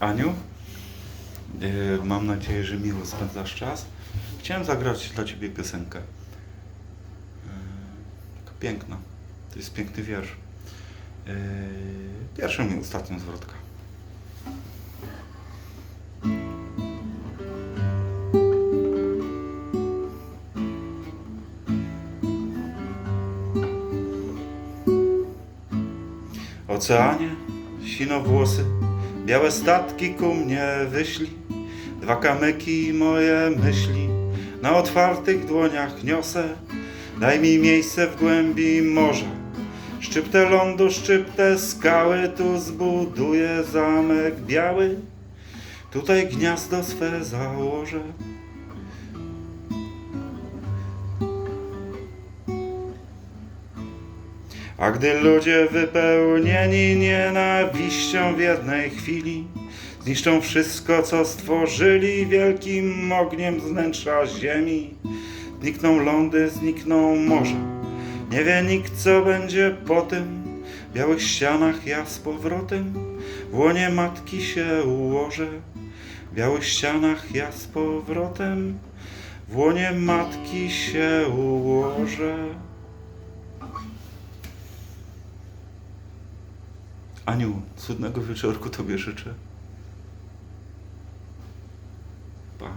Aniu, yy, mam nadzieję, że miło spędzasz czas. Chciałem zagrać dla Ciebie piosenkę. Yy, taka piękna. To jest piękny wiersz. Yy, pierwszą i ostatnią zwrotka. Oceanie, sino włosy, białe statki ku mnie wyśli, dwa kamyki moje myśli, na otwartych dłoniach niosę, daj mi miejsce w głębi morza. Szczyptę lądu, szczyptę skały, tu zbuduję zamek biały, tutaj gniazdo swe założę. A gdy ludzie wypełnieni nienawiścią w jednej chwili zniszczą wszystko, co stworzyli wielkim ogniem z wnętrza ziemi, znikną lądy, znikną morza. Nie wie nikt, co będzie po tym w białych ścianach ja z powrotem w łonie matki się ułożę. W białych ścianach ja z powrotem w łonie matki się ułożę. Aniu, cudnego wieczorku Tobie życzę. Pa.